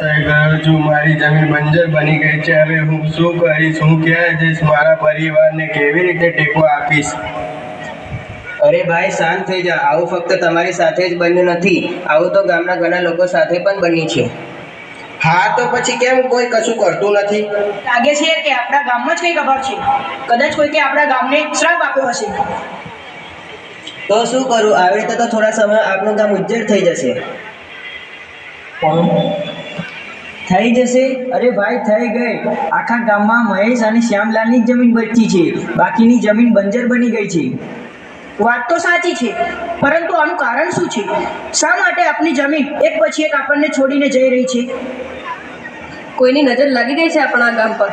મારી જમીન બંજર બની ગઈ છે. હવે હું શું કરીશ? હું ક્યાં જઈશ? મારા પરિવારને કેવી રીતે ટેકો આપીશ? અરે ભાઈ શાંત થઈ જા. આવું ફક્ત તમારી સાથે જ બન્યું નથી. આવું તો ગામના ઘણા લોકો સાથે પણ બન્યું છે. હા તો પછી કેમ કોઈ કશું કરતું નથી? લાગે છે કે આપણા ગામમાં જ કંઈક અભાવ છે? કદાચ કોઈકે આપણા ગામને શ્રાપ આપ્યો હશે. તો શું કરું? આવી રીતે તો થોડા સમય આપણું ગામ ઉજ્જડ થઈ જશે. થઈ જશે? અરે ભાઈ થઈ ગઈ. આખા ગામમાં મહેશ અને શ્યામલાલની જ જમીન બચી છે. બાકીની જમીન બંજર બની ગઈ છે. વાત તો સાચી છે પરંતુ આનું કારણ શું છે? શા માટે આપની જમીન એક પછી એક આપણને છોડીને જઈ રહી છે? કોઈની નજર લાગી ગઈ છે આપણા ગામ પર?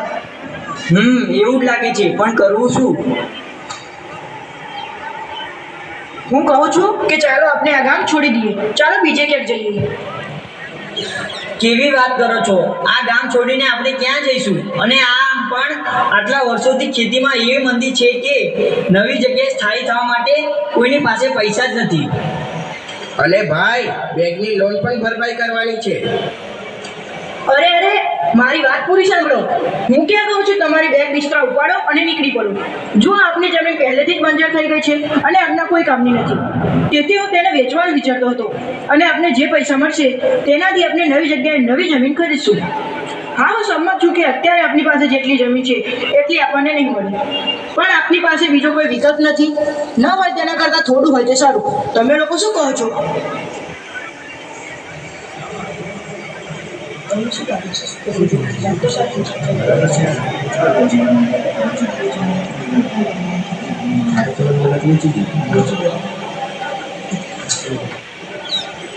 હમ એવું જ લાગે છે પણ કરવું શું? હું કહું છું કે ચાલો આપણે આ ગામ છોડી દઈએ. ચાલો બીજે ક્યાંક જઈએ. કેવી વાત કરો છો? આ ગામ છોડીને આપણે ક્યાં જઈશું? અને આમ પણ આટલા વર્ષોથી ખેતીમાં એવી મંદી છે કે નવી જગ્યાએ સ્થાયી થવા માટે કોઈની પાસે પૈસા જ નથી. અને ભાઈ, બેંકની લોન પણ ભરપાઈ કરવાની છે. અરે અરે, મારી વાત પૂરી સાંભળો. હું ક્યાં કહું છું, તમારી બેગ બિસ્તરા ઉપાડો અને નીકળી પડો. જો આપની જમીન પહેલેથી જ બંજર થઈ ગઈ છે અને આપના કોઈ કામની નથી. તેથી હું તેને વેચવાનું વિચારતો હતો અને આપને જે પૈસા મળશે તેનાથી આપણે નવી જગ્યાએ નવી જમીન ખરીદશું. હા, હું સંમત છું કે અત્યારે આપની પાસે જેટલી જમીન છે, એટલી આપણને નહીં મળે. પણ આપની પાસે બીજો કોઈ વિકલ્પ નથી. ન હોય તેના કરતાં થોડું હોય તે સારું. તમે લોકો શું કહો છો?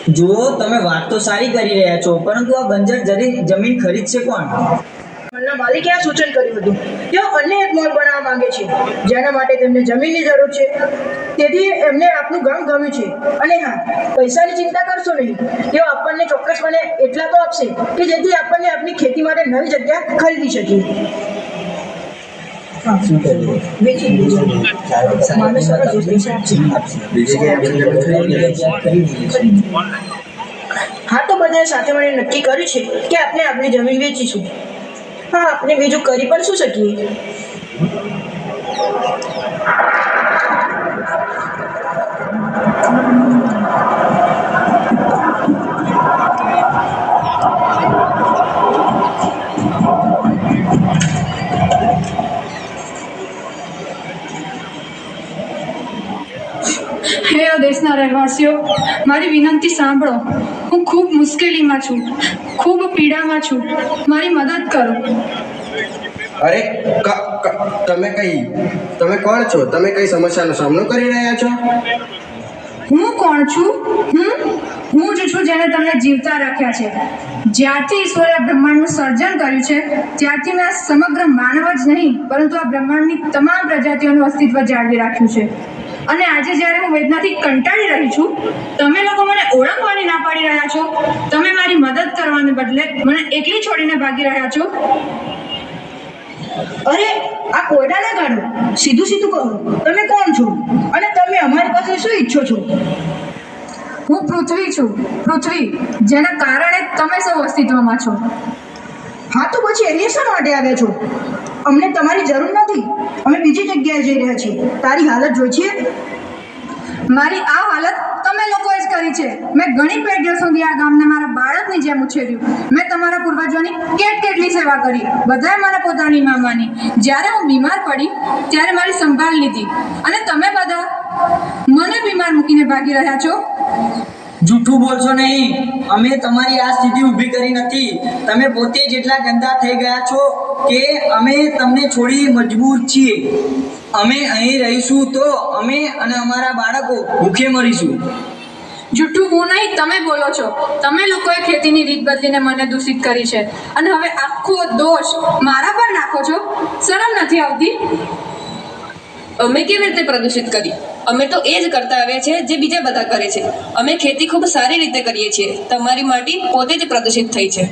જુઓ, તમે વાત તો સારી કરી રહ્યા છો, પરંતુ આ બંજર જરી જમીન ખરીદશે કોણ? મોલના માલિકે આ સૂચન કર્યું હતું? તેઓ અન્ય એક મોલ બનાવવા માંગે છે. જેના માટે તેમને જમીનની જરૂર છે. તેથી એમને આપનું ગામ ગમ્યું છે. અને હા પૈસાની ચિંતા કરશો નહીં. તેઓ આપણને ચોક્કસપણે એટલા તો આપશે કે જેથી આપણને આપની ખેતી માટે નવી જગ્યા ખરીદી શકીએ. હા તો બધાએ સાથે મળીને નક્કી કર્યું છે કે આપણે આપણી જમીન વેચીશું. હા આપણે બીજું કરી પણ શું શકીએ? રહેવાસીઓ મારી વિનંતી સાંભળો. હું ખૂબ મુશ્કેલીમાં છું. ખૂબ પીડામાં છું. મારી મદદ કરો. અરે તમે કઈ તમે કોણ છો? તમે કઈ સમસ્યાનો સામનો કરી રહ્યા છો? હું કોણ છું? હું હું જ છું જેને તમને જીવતા રાખ્યા છે. જ્યારથી ઈશ્વરે આ બ્રહ્માંડનું સર્જન કર્યું છે ત્યારથી મેં સમગ્ર માનવ જ નહીં પરંતુ આ બ્રહ્માંડની તમામ પ્રજાતિઓનું અસ્તિત્વ જાળવી રાખ્યું છે. અને આજે જ્યારે હું વેદનાથી કંટાળી રહી છું, તમે લોકો મને ઓળખવાની ના પાડી રહ્યા છો. તમે મારી મદદ કરવાને બદલે મને એકલી છોડીને ભાગી રહ્યા છો. અરે, આ કોયડા ના કાઢો સીધું સીધું કહો. તમે કોણ છો? અને તમે અમારી પાસે શું ઈચ્છો છો? હું પૃથ્વી છું. પૃથ્વી, જેના કારણે તમે સૌ અસ્તિત્વમાં છો. હા, તો પછી એની શા માટે આવ્યા છો. અમને તમારી જરૂર નથી. અમે બીજી જગ્યાએ જઈ રહ્યા છીએ. તારી હાલત જોઈ છે મારી આ હાલત તમે લોકોએ જ કરી છે. મેં ઘણી પેઢીઓ સુધી આ ગામને મારા બાળકની જેમ ઉછેર્યું. મેં તમારા પૂર્વજોની કેટ કેટલી સેવા કરી. બધાએ મારા પોતાની મામાની જ્યારે હું બીમાર પડી, ત્યારે મારી સંભાળ લીધી. અને તમે બધા મને બીમાર મૂકીને ભાગી રહ્યા છો? જૂઠું બોલશો નહીં. અમે તમારી આ સ્થિતિ ઊભી કરી નથી. તમે પોતે જેટલા ગંદા થઈ ગયા છો કે અમે તમને છોડી મજબૂર છીએ. અમે અહીં રહીશું તો અમે અને અમારા બાળકો ભૂખે મરીશું. જૂઠું હું નહીં, તમે બોલો છો. તમે લોકોએ ખેતીની રીત બદલીને મને દૂષિત કરી છે. અને હવે આખો દોષ મારા પર નાખો છો? શરમ નથી આવતી? અમે કેવી રીતે પ્રદૂષિત કરી અમે તો એ જ કરતા આવ્યા છે જે બીજા બધા કરે છે. અમે ખેતી ખૂબ સારી રીતે કરીએ છીએ. તમારી માટી પોતે જ પ્રદૂષિત થઈ છે.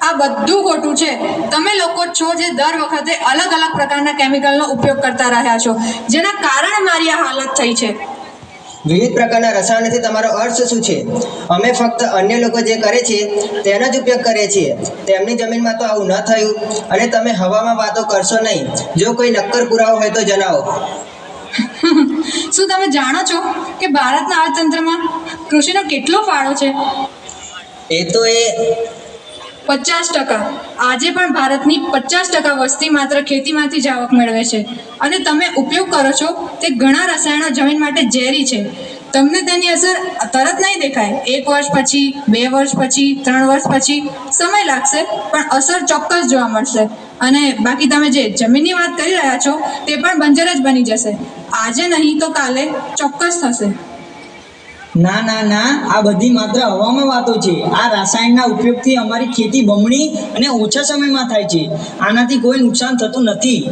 આ બધું ખોટું છે. તમે લોકો છો જે દર વખતે અલગ અલગ પ્રકારના કેમિકલનો ઉપયોગ કરતા રહ્યા છો. જેના કારણે મારી આ હાલત થઈ છે. વિવિધ પ્રકારના રસાયણોથી તમારો અર્થ શું છે? અમે ફક્ત અન્ય લોકો જે કરે છે તેનો જ ઉપયોગ કરીએ છીએ. તેમની જમીનમાં તો આવું ન થયું અને તમે હવામાં વાતો કરશો નહીં. જો કોઈ નક્કર પુરાવો હોય તો જણાવો. શું તમે જાણો છો કે ભારતના અર્થતંત્રમાં કૃષિનો કેટલો ફાળો છે? એ તો એ પચાસ ટકા. આજે પણ ભારતની પચાસ ટકા વસ્તી માત્ર ખેતીમાંથી જ આવક મેળવે છે. અને તમે ઉપયોગ કરો છો તે ઘણા રસાયણો જમીન માટે ઝેરી છે. તમને તેની અસર તરત નહીં દેખાય. એક વર્ષ પછી, બે વર્ષ પછી, ત્રણ વર્ષ પછી. સમય લાગશે, પણ અસર ચોક્કસ જોવા મળશે. અને બાકી તમે જે જમીનની વાત કરી રહ્યા છો, તે પણ બંજર જ બની જશે. આજે નહીં તો કાલે ચોક્કસ થશે. ના ના ના, આ બધી માત્ર હવામાં વાતો છે. આ રાસાયણના ઉપયોગથી અમારી ખેતી બમણી અને ઓછા સમયમાં થાય છે. આનાથી કોઈ નુકસાન થતું નથી.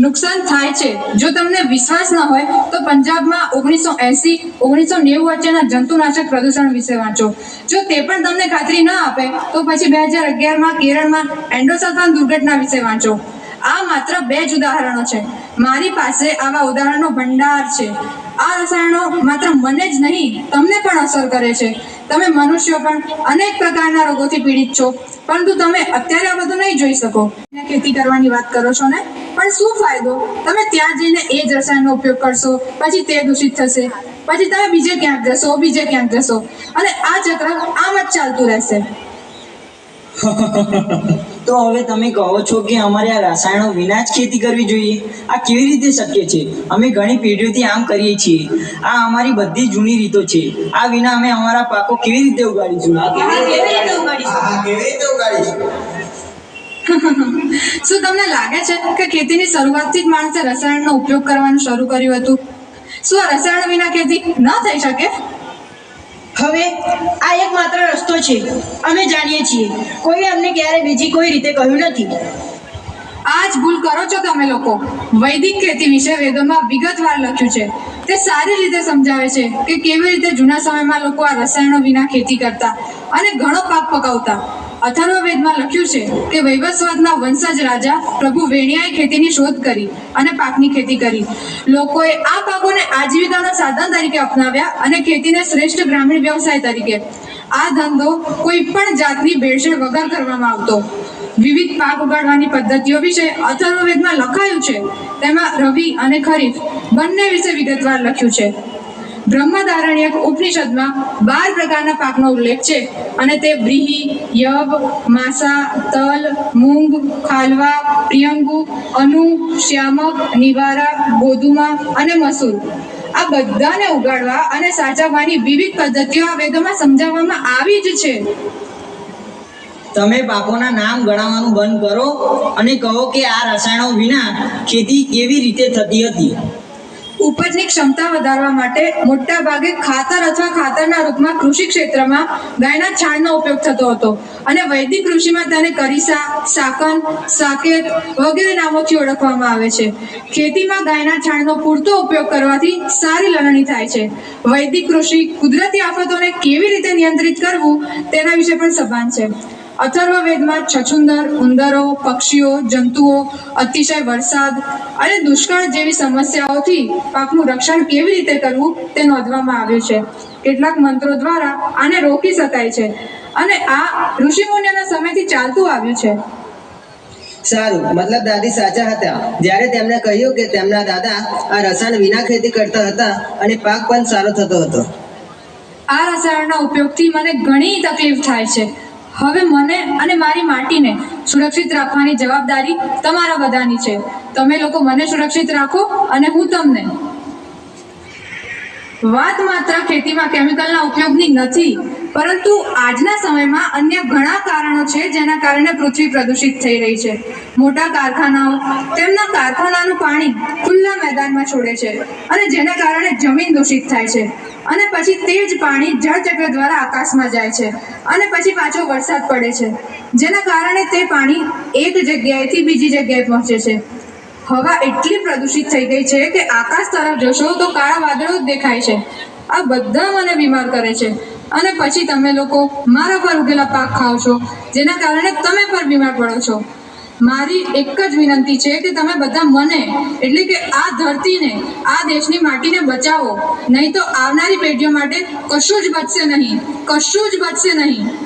નુકસાન થાય છે. જો તમને વિશ્વાસ ન હોય, તો પંજાબમાં ઓગણીસો એસી, ઓગણીસો નેવું વચ્ચેના જંતુનાશક પ્રદૂષણ વિશે વાંચો. જો તે પણ તમને ખાતરી ન આપે, તો પછી બે હજાર અગિયારમાં કેરળમાં એન્ડોસલ્ફાન દુર્ઘટના વિશે વાંચો. આ માત્ર બે જ ઉદાહરણો છે. મારી પાસે આવા ઉદાહરણો ભંડાર છે. આ રસાયણો માત્ર મને જ નહીં, તમને પણ અસર કરે છે. તમે મનુષ્યો પણ અનેક પ્રકારના રોગોથી પીડિત છો. પરંતુ તમે અત્યારે આ બધું નહીં જોઈ શકો. ખેતી કરવાની વાત કરો છો ને? પણ શું ફાયદો? તમે ત્યાં જઈને એ જ રસાયણનો ઉપયોગ કરશો, પછી તે દૂષિત થશે. પછી તમે બીજે ક્યાંક જશો, બીજે ક્યાંક જશો. અને આ ચક્ર આમ જ ચાલતું રહેશે. તો હવે તમે કહો છો કે અમારે આ રસાયણો વિના જ ખેતી કરવી જોઈએ? આ કેવી રીતે શક્ય છે? અમે ઘણી પેઢીઓથી આમ કરીએ છીએ. આ અમારી બધી જૂની રીતો છે. આ વિના અમે અમારા પાકો કેવી રીતે ઉગાડીશું? કેવી રીતે ઉગાડીશું? આ કેવી રીતે ઉગાડીશું? શું તમને લાગે છે કે ખેતીની શરૂઆતથી જ માણસે રસાયણનો ઉપયોગ કરવાનું શરૂ કર્યું હતું? શું આ રસાયણ વિના ખેતી ન થઈ શકે? હવે આ એકમાત્ર રસ્તો છે. અમે જાણીએ છીએ. કોઈ અમને ક્યારે બીજી કોઈ રીતે કહ્યું નથી. આ જ ભૂલ કરો છો તમે લોકો. વૈદિક ખેતી વિશે વેદોમાં વિગતવાર લખ્યું છે. તે સારી રીતે સમજાવે છે કે કેવી રીતે જૂના સમયમાં લોકો આ રસાયણો વિના ખેતી કરતા અને ઘણો પાક પકાવતા. અથર્વવેદમાં લખ્યું છે કે વૈવસ્વતના વંશજ રાજા પ્રભુ વેણિયાએ ખેતીની શોધ કરી અને પાકની ખેતી કરી. લોકોએ આ પાકોને આજીવિકાના સાધન તરીકે અપનાવ્યા અને ખેતીને શ્રેષ્ઠ ગ્રામીણ વ્યવસાય તરીકે. આ ધંધો કોઈ પણ જાતની ભેળસેળ વગર કરવામાં આવતો. વિવિધ પાક ઉગાડવાની પદ્ધતિઓ વિશે અથર્વવેદમાં લખાયું છે. તેમાં રવિ અને ખરીફ બંને વિશે વિગતવાર લખ્યું છે. બ્રહ્મધારણ્યક ઉપનિષદમાં બાર પ્રકારના પાકનો ઉલ્લેખ છે. અને તે બ્રીહી, યવ, માસા, તલ, મૂંગ, ખાલવા, પ્રિયંગુ, અનુ શ્યામક નિવારા, ગોધુમા અને મસૂર. આ બધાને ઉગાડવા અને સાચવવાની વિવિધ પદ્ધતિઓ આ વેદોમાં સમજાવવામાં આવી જ છે. તમે પાકોના નામ ગણાવવાનું બંધ કરો અને કહો કે આ રસાયણો વિના ખેતી કેવી રીતે થતી હતી? ઉપજની ક્ષમતા વધારવા માટે મોટા ભાગે ખાતર અથવા ખાતરના રૂપમાં કૃષિ ક્ષેત્રમાં ગાયના છાણનો ઉપયોગ થતો હતો. અને વૈદિક કૃષિમાં તેને કરીસા, સાકન, સાકેત વગેરે નામોથી ઓળખવામાં આવે છે. ખેતીમાં ગાયના છાણનો પૂરતો ઉપયોગ કરવાથી સારી લણણી થાય છે. વૈદિક કૃષિ કુદરતી આફતોને કેવી રીતે નિયંત્રિત કરવું તેના વિશે પણ સભાન છે. અથર્વવેદમાં છછુંદર ઉંદરો પક્ષીઓ જંતુઓ અતિશય વરસાદ અને દુષ્કાળ જેવી સમસ્યાઓથી પાકનું રક્ષણ કેવી રીતે કરવું તે નોંધવામાં આવ્યું છે. કેટલાક મંત્રો દ્વારા આને રોકી શકાય છે અને આ ઋષિમુનિઓના સમયથી ચાલતું આવ્યું છે. સારું મતલબ દાદી સાચા હતા. જ્યારે તેમણે કહ્યું કે તેમના દાદા આ રસાયણ વિના ખેતી કરતા હતા અને પાક પણ સારો થતો હતો. આ રસાયણના ઉપયોગથી મને ઘણી તકલીફ થાય છે. હવે મને અને મારી માટીને સુરક્ષિત રાખવાની જવાબદારી તમારા બધાની છે. તમે લોકો મને સુરક્ષિત રાખો અને હું તમને વાત માત્ર ખેતીમાં કેમિકલના ઉપયોગની નથી, પરંતુ આજના સમયમાં અન્ય ઘણા કારણો છે જેના કારણે પૃથ્વી પ્રદૂષિત થઈ રહી છે. મોટા કારખાનાઓ તેમના કારખાનાનું પાણી ખુલ્લા મેદાનમાં છોડે છે અને જેના કારણે જમીન દૂષિત થાય છે. અને પછી તે જ પાણી જળચક્ર દ્વારા આકાશમાં જાય છે અને પછી પાછો વરસાદ પડે છે, જેના કારણે તે પાણી એક જગ્યાએથી બીજી જગ્યાએ પહોંચે છે. હવા એટલી પ્રદૂષિત થઈ ગઈ છે કે આકાશ તરફ જશો તો કાળા વાદળો જ દેખાય છે. આ બધા મને બીમાર કરે છે. અને પછી તમે લોકો મારા પર ઉગેલા પાક ખાઓ છો, જેના કારણે તમે પણ બીમાર પડો છો. મારી એક જ વિનંતી છે કે તમે બધા મને, એટલે કે આ ધરતીને, આ દેશની માટીને બચાવો. નહીં તો આવનારી પેઢીઓ માટે કશું જ બચશે નહીં. કશું જ બચશે નહીં.